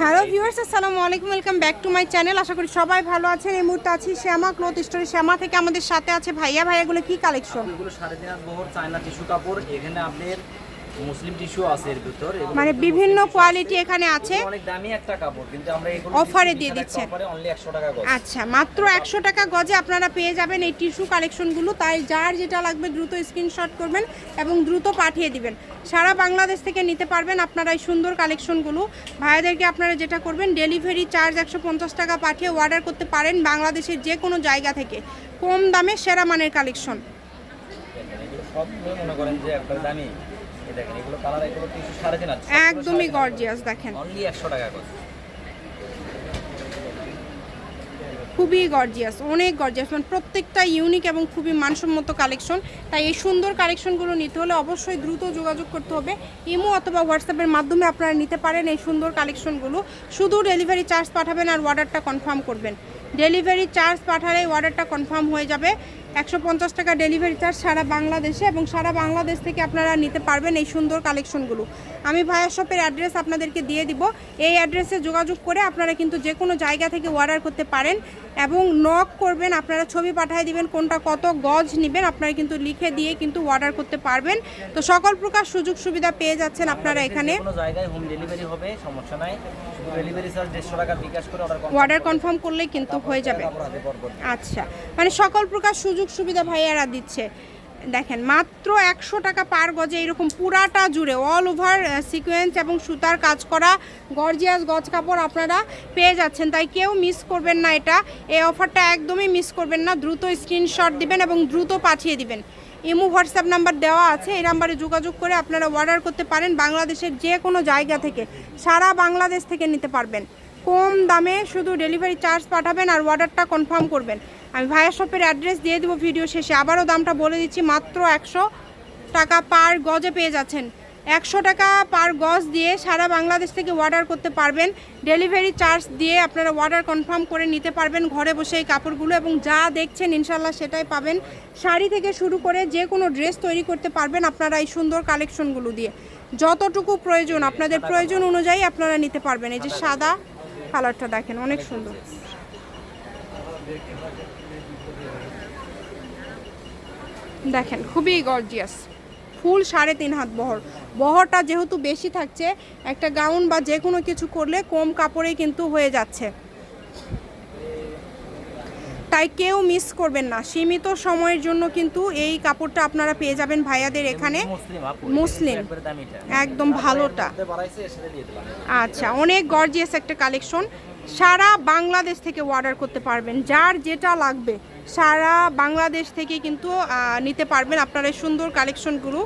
Hello viewers আসসালামু আলাইকুম welcome back to my channel আশা করি সবাই ভালো আছেন এই মুহূর্তে আছি শ্যামা ক্লথ স্টোরে শ্যামা থেকে আমাদের সাথে আছে ভাইয়া ভাইয়াগুলো কি কালেকশন এগুলো সাড়ে তিন হাত বহর চায়না টিস্যু কাপড় এখানে আপনার মুসলিম টিস্যু আছে এর ভিতর মানে বিভিন্ন কোয়ালিটি এখানে আছে। অনেক দামি একটা কাপড় কিন্তু আমরা এগুলো এ দিয়ে। অফারে অনলি 100 টাকা গজ। আচ্ছা মাত্র একশো টাকা গজে আপনারা পেয়ে যাবেন এই টিস্যু কালেকশনগুলো। তাই যার যেটা লাগবে দ্রুত স্ক্রিনশট করবেন এবং দ্রুত পাঠিয়ে দিবেন। সারা বাংলাদেশ থেকে নিতে পারবেন আপনারা এই সুন্দর কালেকশনগুলো। ভাইয়াদেরকে আপনারা যেটা করবেন ডেলিভারি চার্জ একশো পঞ্চাশ টাকা পাঠিয়ে অর্ডার করতে পারেন বাংলাদেশের যে কোনো জায়গা থেকে। কম দামে সেরা মানের কালেকশন। সবগুলো মনে করেন যে একটা দামি। দেখেন এগুলো কালার এগুলো টিস্যু সাড়ে তিন হাত একদমই গর্জিয়াস দেখেন। অনলি 100 টাকা গজ খুবই গর্জিয়াস অনেক গর্জিয়াস মানে প্রত্যেকটা ইউনিক এবং খুবই মানসম্মত কালেকশন তাই এই সুন্দর কালেকশনগুলো নিতে হলে অবশ্যই দ্রুত যোগাযোগ করতে হবে। ইমো অথবা হোয়াটসঅ্যাপের মাধ্যমে আপনারা নিতে পারেন এই সুন্দর কালেকশনগুলো শুধু ডেলিভারি চার্জ পাঠাবেন আর অর্ডারটা কনফার্ম করবেন। ডেলিভারি চার্জ পাঠালে অর্ডারটা কনফার্ম হয়ে যাবে। একশো পঞ্চাশ টাকা ডেলিভারি চার্জ সারা বাংলাদেশে এবং সারা বাংলাদেশ থেকে আপনারা নিতে পারবেন এই সুন্দর কালেকশনগুলো। আমি ভায়া শপের অ্যাড্রেস আপনাদেরকে দিয়ে দিব। এই অ্যাড্রেসে যোগাযোগ করে আপনারা কিন্তু যে কোনো জায়গা থেকে অর্ডার করতে পারেন এবং নক করবেন, আপনারা ছবি পাঠিয়ে দিবেন, কোনটা কত গজ নেবেন, আপনারা কিন্তু লিখে দিয়ে কিন্তু অর্ডার করতে পারবেন। তো সকল প্রকার সুযোগ সুবিধা পেয়ে যাচ্ছেন আপনারা এখানে। জায়গায় হোম ডেলিভারি হবে, সমস্যা নাই। ডেলিভারি চার্জ 150 টাকা বিকাশ করে অর্ডার কনফার্ম করলেই কিন্তু হয়ে যাবে। আচ্ছা মানে সকল প্রকার সুযোগ সুবিধা ভাইয়ারা দিচ্ছে। দেখেন মাত্র একশো টাকা পার গজে এরকম পুরাটা জুড়ে অল ওভার সিকোয়েন্স এবং সুতার কাজ করা গর্জিয়াস গজ কাপড় আপনারা পেয়ে যাচ্ছেন। তাই কেউ মিস করবেন না এটা। এই অফারটা একদমই মিস করবেন না। দ্রুত স্ক্রিনশট দিবেন এবং দ্রুত পাঠিয়ে দিবেন। ইমো হোয়াটসঅ্যাপ নাম্বার দেওয়া আছে, এই নাম্বারে যোগাযোগ করে আপনারা অর্ডার করতে পারেন বাংলাদেশের যে কোনো জায়গা থেকে, সারা বাংলাদেশ থেকে নিতে পারবেন। কম দামে শুধু ডেলিভারি চার্জ পাঠাবেন আর অর্ডারটা কনফার্ম করবেন। আমি ভায়া শপের অ্যাড্রেস দিয়ে দেবো ভিডিও শেষে। আবারও দামটা বলে দিচ্ছি, মাত্র একশো টাকা পার গজে পেয়ে যাচ্ছেন। একশো টাকা পার গজ দিয়ে সারা বাংলাদেশ থেকে অর্ডার করতে পারবেন। ডেলিভারি চার্জ দিয়ে আপনারা অর্ডার কনফার্ম করে নিতে পারবেন ঘরে বসে এই কাপড়গুলো এবং যা দেখছেন ইনশাল্লাহ সেটাই পাবেন। শাড়ি থেকে শুরু করে যে কোনো ড্রেস তৈরি করতে পারবেন আপনারা এই সুন্দর কালেকশনগুলো দিয়ে। যতটুকু প্রয়োজন আপনাদের প্রয়োজন অনুযায়ী আপনারা নিতে পারবেন। এই যে সাদা কালারটা দেখেন অনেক সুন্দর। দেখেন খুবই গর্জিয়াস ফুল সাড়ে তিন হাত বহর। বহরটা যেহেতু বেশি থাকছে, একটা গাউন বা যে কোনো কিছু করলে কম কাপড়ে কিন্তু হয়ে যাচ্ছে। তাই কেউ মিস করবেন না। সীমিত সময়ের জন্য কিন্তু এই কাপড়টা আপনারা পেয়ে যাবেন ভাইয়াদের এখানে। মুসলিম। একদম ভালোটা। আচ্ছা অনেক গর্জিয়াস একটা কালেকশন। সারা বাংলাদেশ থেকে অর্ডার করতে পারবেন। যার যেটা লাগবে। সারা বাংলাদেশ থেকে কিন্তু নিতে পারবেন আপনার এই সুন্দর কালেকশনগুলো।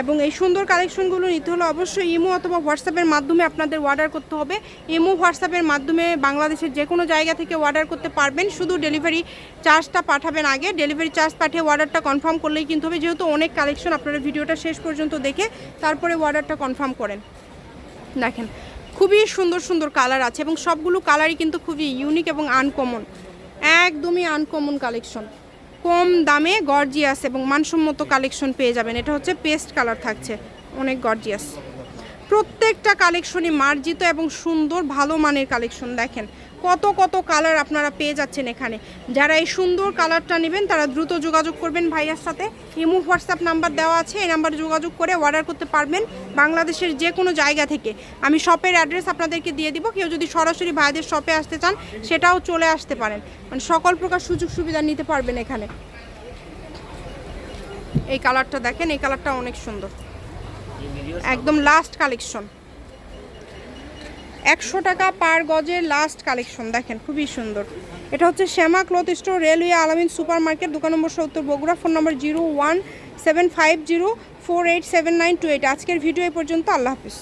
এবং এই সুন্দর কালেকশনগুলো নিতে হলে অবশ্যই ইমো অথবা হোয়াটসঅ্যাপের মাধ্যমে আপনাদের অর্ডার করতে হবে। ইমো হোয়াটসঅ্যাপের মাধ্যমে বাংলাদেশের যে কোনো জায়গা থেকে অর্ডার করতে পারবেন। শুধু ডেলিভারি চার্জটা পাঠাবেন আগে। ডেলিভারি চার্জ পাঠিয়ে অর্ডারটা কনফার্ম করলেই কিন্তু হবে। যেহেতু অনেক কালেকশন আপনারা ভিডিওটা শেষ পর্যন্ত দেখে তারপরে অর্ডারটা কনফার্ম করেন। দেখেন, খুবই সুন্দর সুন্দর কালার আছে এবং সবগুলো কালারই কিন্তু খুবই ইউনিক এবং আনকমন একদমই আনকমন কালেকশন কম দামে গর্জিয়াস এবং মানসম্মত কালেকশন পেয়ে যাবেন। এটা হচ্ছে পেস্ট কালার থাকছে। অনেক গর্জিয়াস প্রত্যেকটা কালেকশনই মার্জিত এবং সুন্দর, ভালো মানের কালেকশন দেখেন। কত কত কালার আপনারা পেয়ে যাচ্ছেন এখানে। যারা এই সুন্দর কালারটা নেবেন, তারা দ্রুত যোগাযোগ করবেন ভাইয়ার সাথে। ইমো, হোয়াটসঅ্যাপ নাম্বার দেওয়া আছে, এই নাম্বারে যোগাযোগ করে অর্ডার করতে পারবেন বাংলাদেশের যে কোনো জায়গা থেকে। আমি শপের অ্যাড্রেস আপনাদেরকে দিয়ে দিব। কেউ যদি সরাসরি ভাইদের শপে আসতে চান, সেটাও চলে আসতে পারেন। মানে সকল প্রকার সুযোগ সুবিধা নিতে পারবেন এখানে। এই কালারটা দেখেন, এই কালারটা অনেক সুন্দর। একদম লাস্ট কালেকশন একশো টাকা পার গজের লাস্ট কালেকশন দেখেন খুবই সুন্দর। এটা হচ্ছে Shyama cloth store railway Alamin super market দোকান নম্বর সত্তর Bogura phone number zero one seven five zero four eight seven nine two eight. আজকের ভিডিও এ পর্যন্ত আল্লাহ হাফিজ।